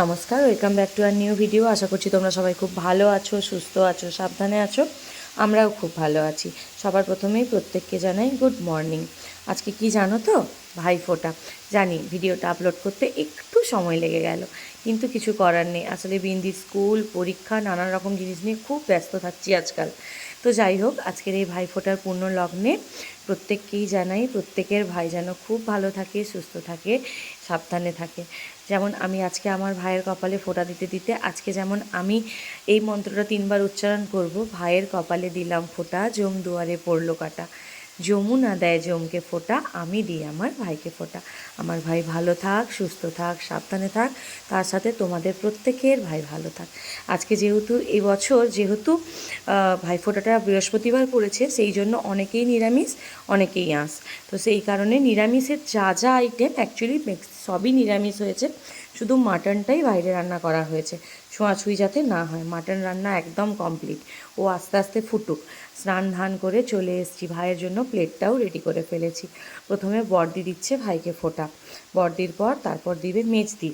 নমস্কার welcome back to our new video আশা করছি তোমরা সবাই খুব ভালো আছো, সুস্থ আছো, সাবধানে আছো। আমরাও খুব ভালো আছি। সবার প্রথমেই প্রত্যেককে জানাই গুড মর্নিং আজকে কি জানো তো? ভাইফোঁটা। জানি ভিডিওটা আপলোড করতে একটু সময় লেগে গেল, কিন্তু কিছু করার নেই। আসলে বিন্দি স্কুল, পরীক্ষা, নানান রকম জিনিস নিয়ে খুব ব্যস্ত থাকছি আজকাল। তো যাই হোক, আজকের এই ভাইফোঁটার পূর্ণ লগ্নে প্রত্যেককেই জানাই, প্রত্যেকের ভাই যেন খুব ভালো থাকে, সুস্থ থাকে, সাবধানে থাকে। যেমন আমি আজকে আমার ভাইয়ের কপালে ফোঁটা দিতে দিতে, আজকে যেমন আমি এই মন্ত্রটা তিনবার উচ্চারণ করব, ভাইয়ের কপালে দিলাম ফোঁটা, জম দুয়ারে পড়ল কাটা। যমুনা দেয় জমকে ফোঁটা আমি দিই আমার ভাইকে ফোঁটা। আমার ভাই ভালো থাক সুস্থ থাক সাবধানে থাক তার সাথে তোমাদের প্রত্যেকের ভাই ভালো থাক। আজকে যেহেতু এই বছর যেহেতু আহ, ভাইফোঁটাটা বৃহস্পতিবার পড়েছে সেই জন্য অনেকেই নিরামিষ অনেকেই আঁস তো সেই কারণে নিরামিষের যা যা আইটেম অ্যাকচুয়ালি সবই নিরামিষ হয়েছে। শুধু মাটনটাই বাইরে রান্না করা হয়েছে। ছোঁয়াছুঁই যাতে না হয়। মাটন রান্না একদম কমপ্লিট ও আস্তে আস্তে ফুটুক। স্নান ধান করে চলে এসছি। ভাইয়ের জন্য প্লেটটাও রেডি করে ফেলেছি। প্রথমে বর্দি দিচ্ছে ভাইকে ফোটা। বর্দির পর তারপর দিবে মেজদি।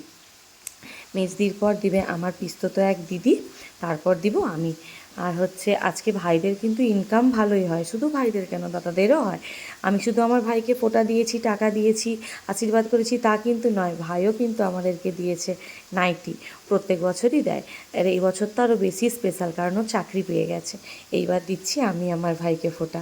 মেজদির পর দিবে আমার পিস্ত তো এক দিদি। তারপর দিব আমি। আর হচ্ছে আজকে ভাইদের কিন্তু ইনকাম ভালোই হয়। শুধু ভাইদের কেন? দাদাদেরও হয়। আমি শুধু আমার ভাইকে ফোঁটা দিয়েছি, টাকা দিয়েছি, আশীর্বাদ করেছি, তা কিন্তু নয়, ভাইও কিন্তু আমাদেরকে দিয়েছে নাইটি প্রত্যেক বছরই দেয়। আর এই বছর তো আরও বেশি স্পেশাল কারণ ও চাকরি পেয়ে গেছে। এইবার দিচ্ছি আমি আমার ভাইকে ফোঁটা।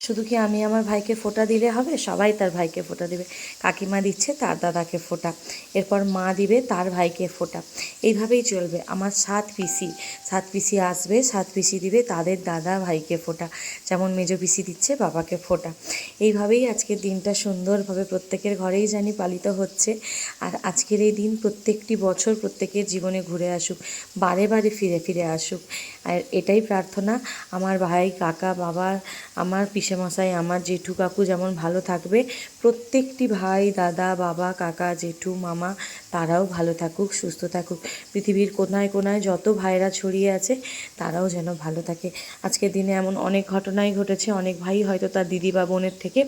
শুধু কি আমি আমার ভাইকে ফোঁটা দিলে হবে? সবাই তার ভাইকে ফোঁটা দিবে। কাকিমা দিচ্ছে, তার দাদাকে ফোঁটা। এরপর মা দিবে, তার ভাইকে ফোঁটা। এইভাবেই চলবে। আমার সাত পিসি। সাত পিসি আসবে, সাত পিসি দিবে, তাদের দাদা ভাইকে ফোঁটা। যেমন মেজো পিসি দিচ্ছে, বাবাকে ফোঁটা। এইভাবেই আজকের দিনটা সুন্দরভাবে প্রত্যেকের ঘরেই জানি পালিত হচ্ছে। আর আজকের এই দিন প্রত্যেকটি বছর প্রত্যেকের জীবনে ঘুরে আসুক, বারে বারে ফিরে ফিরে আসুক। আর এটাই প্রার্থনা আমার ভাই, কাকা, বাবা, আমার পিসেমশাই আমার জেঠু কাকু যেমন ভালো থাকবে, প্রত্যেকটি ভাই, দাদা, বাবা, কাকা, জেঠু, মামা, তারাও ভালো থাকুক, সুস্থ থাকুক। পৃথিবীর কোনায় কোনায় যত ভাইরা ছড়িয়ে আছে, তারাও যেন ভালো থাকে। আজকের দিনে এমন অনেক ঘটনাই ঘটেছে, অনেক ভাই হয়তো তার দিদি বা বোনের থেকে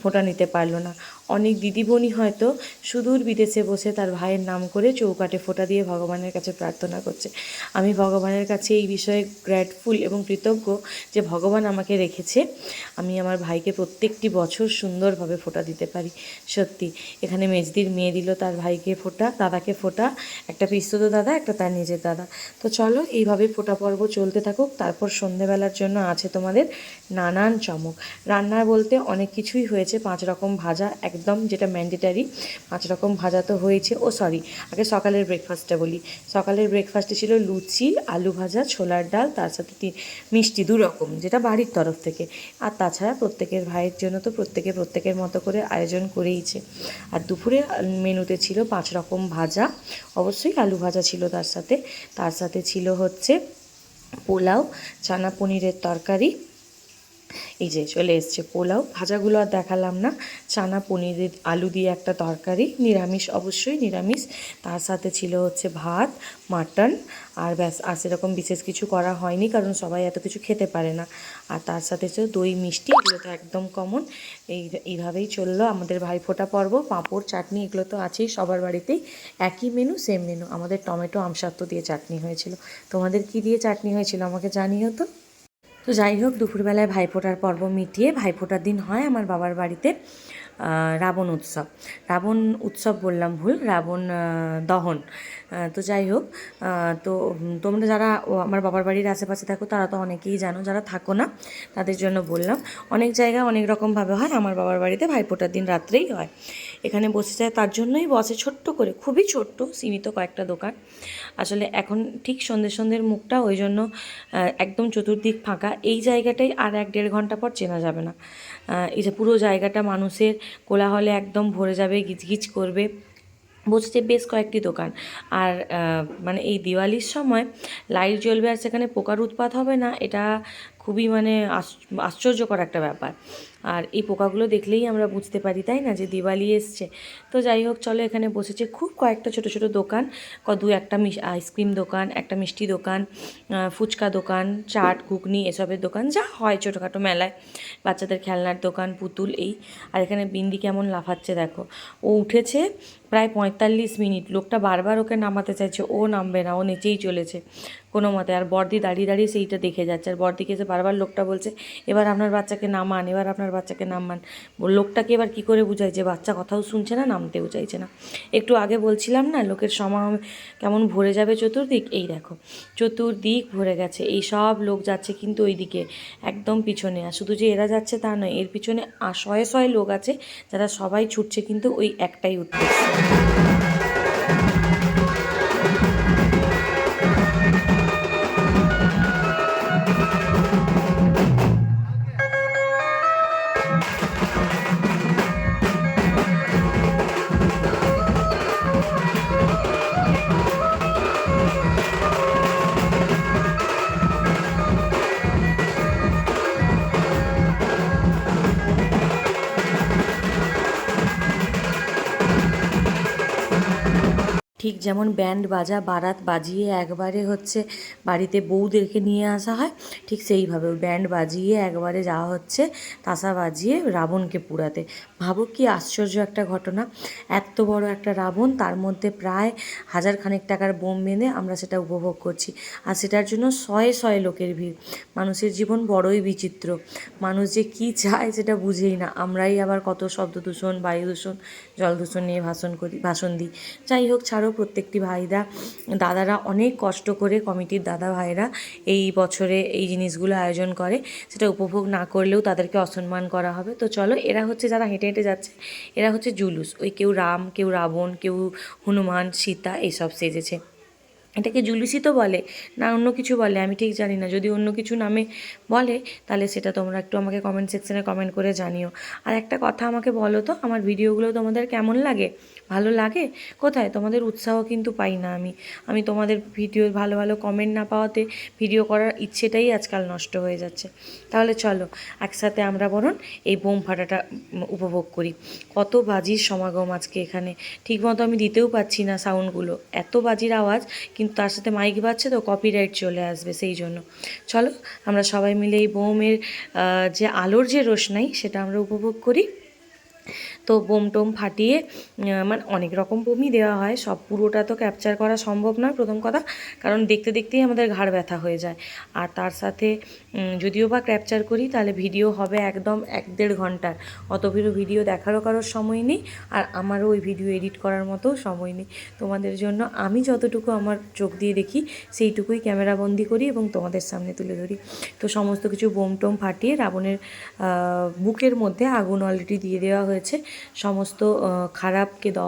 ফোঁটা নিতে পারল না। অনেক দিদিমণি হয়তো সুদূর বিদেশে বসে তার ভাইয়ের নাম করে চৌকাটে ফোঁটা দিয়ে ভগবানের কাছে প্রার্থনা করছে। আমি ভগবানের কাছে এই বিষয়ে গ্র্যাটফুল এবং কৃতজ্ঞ যে ভগবান আমাকে রেখেছে। আমি আমার ভাইকে প্রত্যেকটি বছর সুন্দরভাবে ফোঁটা দিতে পারি। সত্যি, এখানে মেজদির মেয়ে দিল তার ভাইকে ফোঁটা, দাদাকে ফোঁটা, একটা পিস্তত দাদা, একটা তার নিজের দাদা। তো চলো, এইভাবে ফোঁটা পর্ব চলতে থাকুক। তারপর সন্ধেবেলার জন্য আছে তোমাদের নানান চমক। রান্না বলতে অনেক কিছুই হয়েছে, পাঁচ রকম ভাজা একদম যেটা ম্যান্ডেটারি পাঁচ রকম ভাজা তো হয়েছে। ও সরি আগে সকালের ব্রেকফাস্টটা বলি। সকালের ব্রেকফাস্টে ছিল লুচি, আলু ভাজা, ছোলার ডাল, তার সাথে মিষ্টি দু রকম, যেটা বাড়ির তরফ থেকে। আর তাছাড়া প্রত্যেকের ভাইয়ের জন্য তো প্রত্যেকে প্রত্যেকের মতো করে আয়োজন করেইছে। আর দুপুরে মেনুতে ছিল পাঁচ রকম ভাজা। অবশ্যই আলু ভাজা ছিল তার সাথে। তার সাথে ছিল হচ্ছে পোলাও, চানা পনিরের তরকারি এই যে চলে এসছে পোলাও। ভাজাগুলো আর দেখালাম না। চানা পনিরের আলু দিয়ে একটা তরকারি। নিরামিষ, অবশ্যই নিরামিষ। তার সাথে ছিল হচ্ছে ভাত, মাটন। আর ব্যাস, আর সেরকম বিশেষ কিছু করা হয়নি কারণ সবাই এত কিছু খেতে পারে না। আর তার সাথে ছিল দই, মিষ্টি, এগুলো তো একদম কমন এই, এইভাবেই চলল আমাদের ভাইফোঁটা পর্ব। পাঁপড়, চাটনি, এগুলো তো আছেই সবার বাড়িতেই। একই মেনু সেম মেনু আমাদের টমেটো, আমসাত্ব দিয়ে চাটনি হয়েছিল। তোমাদের কি দিয়ে চাটনি হয়েছিল আমাকে জানিও তো। তো যাই হোক দুপুরবেলায় ভাইফোঁটার পর্ব মিটিয়ে ভাইফোঁটার দিন হয় আমার বাবার বাড়িতে। রাবণ উৎসব। রাবণ উৎসব বললাম ভুল, রাবণ দহন। তো যাই হোক তো তোমরা যারা আমার বাবার বাড়ির আশেপাশে থাকো, তারা তো অনেকেই জানো, যারা থাকো না, তাদের জন্য বললাম, অনেক জায়গায় অনেক রকমভাবে হয়, আমার বাবার বাড়িতে ভাইফোঁটার দিন রাত্রেই হয়। এখানে বসে যায়, তার জন্যই বসে ছোট্ট করে, খুবই ছোট্ট, সীমিত কয়েকটা দোকান। আসলে এখন ঠিক সন্ধ্যে সন্ধ্যের মুখটা, ওই জন্য একদম চতুর্দিক ফাঁকা। এই জায়গাটাই আর এক দেড় ঘণ্টা পর চেনা যাবে না। এই যে পুরো জায়গাটা মানুষের কোলাহলে একদম ভরে যাবে, গিজগিজ করবে। বসেছে বেশ কয়েকটি দোকান। আর মানে এই দিওয়ালির সময় লাইট জ্বলবে আর সেখানে পোকার উৎপাত হবে না। এটা খুবই মানে আশ- আশ্চর্যকর একটা ব্যাপার। আর এই পোকাগুলো দেখলেই আমরা বুঝতে পারি, তাই না? যে দিওয়ালি এসছে। তো যাই হোক, চলো এখানে বসেছে খুব কয়েকটা ছোট ছোট দোকান। ক, দু একটা আইসক্রিম দোকান, একটা মিষ্টি দোকান ফুচকা দোকান, চাট, ঘুগনি, এসবের দোকান, যা হয় ছোটোখাটো মেলায়। বাচ্চাদের খেলনার দোকান, পুতুল, এই। আর এখানে বিন্দি কেমন লাফাচ্ছে, দেখো। ও উঠেছে প্রায় পঁয়তাল্লিশ মিনিট। লোকটা বারবার ওকে নামাতে চাইছে। ও নামবে না, ও নিচেই চলেছে। কোনো মতে। আর বর্দি দাঁড়িয়ে দাঁড়িয়ে সেইটা দেখে যাচ্ছে। আর বর্দিকে এসে বারবার লোকটা বলছে, এবার আপনার বাচ্চাকে নামান, এবার আপনার বাচ্চাকে নামান। লোকটাকে এবার কি করে বুঝায় যে বাচ্চা কথাও শুনছে না, নামতেও চাইছে না। একটু আগে বলছিলাম না, লোকের সমাগম কেমন ভরে যাবে চতুর্দিক? এই দেখো, চতুর্দিক ভরে গেছে, এই সব লোক যাচ্ছে কিন্তু ওই দিকে একদম পিছনে। আর শুধু যে এরা যাচ্ছে তা নয়, এর পিছনে শয়ে শয়ে লোক আছে, যারা সবাই ছুটছে কিন্তু ওই একটাই উদ্দেশ্য। ঠিক যেমন ব্যান্ড বাজা, বারাত বাজিয়ে একবারে হচ্ছে বাড়িতে বউদেরকে নিয়ে আসা হয়, ঠিক সেইভাবে ব্যান্ড বাজিয়ে একবারে যাওয়া হচ্ছে তাসা বাজিয়ে রাবণকে পুড়াতে ভাবো কি আশ্চর্য একটা ঘটনা এত বড় একটা রাবণ তার মধ্যে প্রায় হাজার খানেক টাকার বোম বেঁধে আমরা সেটা উপভোগ করছি। আর সেটার জন্য শয়ে শয়ে লোকের ভিড়, মানুষের জীবন বড়ই বিচিত্র। মানুষ যে কী চায় সেটা বুঝেই না, আমরাই আবার কত শব্দ দূষণ, বায়ু দূষণ, জল দূষণ নিয়ে ভাষণ করি, ভাষণ দিই। যাই হোক, ছাড়ো প্রত্যেকটি ভাইরা, দাদারা অনেক কষ্ট করে কমিটির দাদা ভাইরা এই বছরে এই জিনিসগুলো আয়োজন করে। সেটা উপভোগ না করলেও তাদেরকে অসম্মান করা হবে। তো চলো, এরা হচ্ছে যারা হেঁটে হেঁটে যাচ্ছে, এরা হচ্ছে জুলুস। ওই কেউ রাম, কেউ রাবণ, কেউ হনুমান, সীতা এইসব সেজেছে। এটাকে জুলুসি তো বলে, না অন্য কিছু বলে, আমি ঠিক জানি না। যদি অন্য কিছু নামে বলে, তাহলে সেটা তোমরা একটু আমাকে কমেন্ট সেকশানে কমেন্ট করে জানিও। আর একটা কথা আমাকে বলো তো, আমার ভিডিওগুলো তোমাদের কেমন লাগে? ভালো লাগে? কোথায়? তোমাদের উৎসাহ কিন্তু পাই না আমি। আমি তোমাদের ভিডিও ভালো ভালো কমেন্ট না পাওয়াতে ভিডিও করার ইচ্ছেটাই আজকাল নষ্ট হয়ে যাচ্ছে। তাহলে চলো, একসাথে আমরা বরং এই বোম ফাটাটা উপভোগ করি। কত বাজির সমাগম আজকে এখানে। ঠিকমতো আমি দিতেও পাচ্ছি না সাউন্ডগুলো এত বাজির আওয়াজ কিন্তু তার সাথে মাইক বাজছে তো কপিরাইট চলে আসবে সেই জন্য। চলো, আমরা সবাই মিলে এই বোমের যে আলোর যে রোশনাই, সেটা আমরা উপভোগ করি। তো বোম টোম ফাটিয়ে মানে অনেক রকম বোমই দেওয়া হয়। সব পুরোটা তো ক্যাপচার করা সম্ভব নয় প্রথম কথা, কারণ দেখতে দেখতেই আমাদের ঘাড় ব্যথা হয়ে যায়। আর তার সাথে যদিও বা ক্যাপচার করি, তাহলে ভিডিও হবে একদম এক দেড় ঘণ্টার। অত ভিডিও ভিডিও দেখারও কারোর সময় নেই, আর আমারও ওই ভিডিও এডিট করার মতো সময় নেই। তোমাদের জন্য আমি যতটুকু আমার চোখ দিয়ে দেখি, সেইটুকুই ক্যামেরাবন্দি করি এবং তোমাদের সামনে তুলে ধরি। তো সমস্ত কিছু বোম টোম ফাটিয়ে রাবণের বুকের মধ্যে আগুন অলরেডি দিয়ে দেওয়া হয়েছে। সমস্ত খারাপকে দ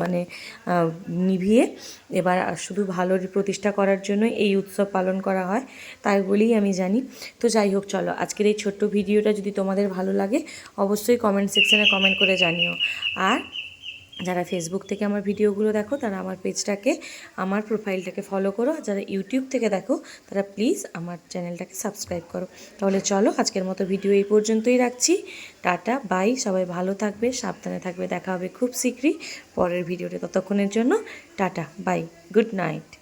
মানে নিভিয়ে এবার শুধু ভালোর প্রতিষ্ঠা করার জন্য এই উৎসব পালন করা হয়, তাই বলেই আমি জানি। তো যাই হোক, চলো, আজকের এই ছোট্ট ভিডিওটা যদি তোমাদের ভালো লাগে, অবশ্যই কমেন্ট সেকশানে কমেন্ট করে জানিও। আর যারা ফেসবুক থেকে আমার ভিডিওগুলো দেখো, তারা আমার পেজটাকে, আমার প্রোফাইলটাকে ফলো করো। আর যারা ইউটিউব থেকে দেখো, তারা প্লিজ আমার চ্যানেলটাকে সাবস্ক্রাইব করো। তাহলে চলো, আজকের মতো ভিডিও এই পর্যন্তই রাখছি। টাটা বাই সবাই ভালো থাকবে, সাবধানে থাকবে, দেখা হবে খুব শীঘ্রই পরের ভিডিওটা ততক্ষণের জন্য টাটা বাই গুড নাইট